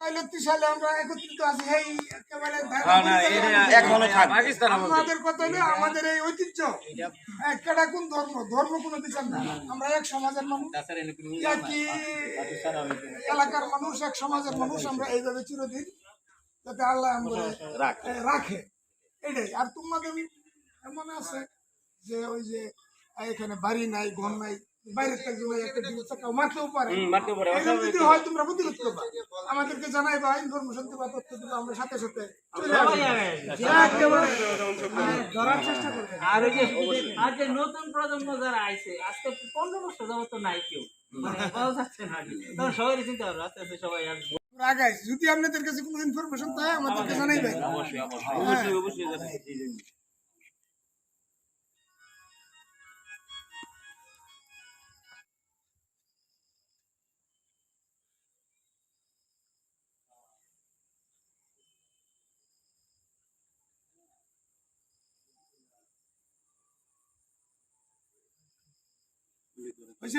সালে আমরা একত্রিত আছি। এই একেবারে এখনও পাকিস্তান আমাদের কথা হলো আমাদের এই ঐতিহ্য। একটা কোন ধর্ম? ধর্ম কোনো বিচার না। আমরা এক সমাজের মানুষ। একই এলাকার মানুষ? এক সমাজের মানুষ। আমরা এইভাবে চিরদিন যাতে আল্লাহ আমাদের। রাখে। এটাই। আর তোমাদের এমন আছে যে ওই যে এখানে বাড়ি নাই ঘর নাই। বাইরের থেকে ওই একটা ডিম চাকাও মারতেও পারে। মারতেও পারে। যদি হয় তোমরা প্রতিরোধ করবা আমাদেরকে জানাই বা ইনফরমেশন দিবা তথ্য দিবা আমরা সাথে সাথে ধরার চেষ্টা করবে। আর ওই যে আর যে নতুন প্রজন্ম যারা আইছে আজকে পনেরো বছর যাবত নাই কেউ। মানে যদি আপনাদের কাছে কোনো ইনফরমেশন থাকে আমাদেরকে জানাইবেন অবশ্যই অবশ্যই। হ্যাঁ। অবশ্যই 不是。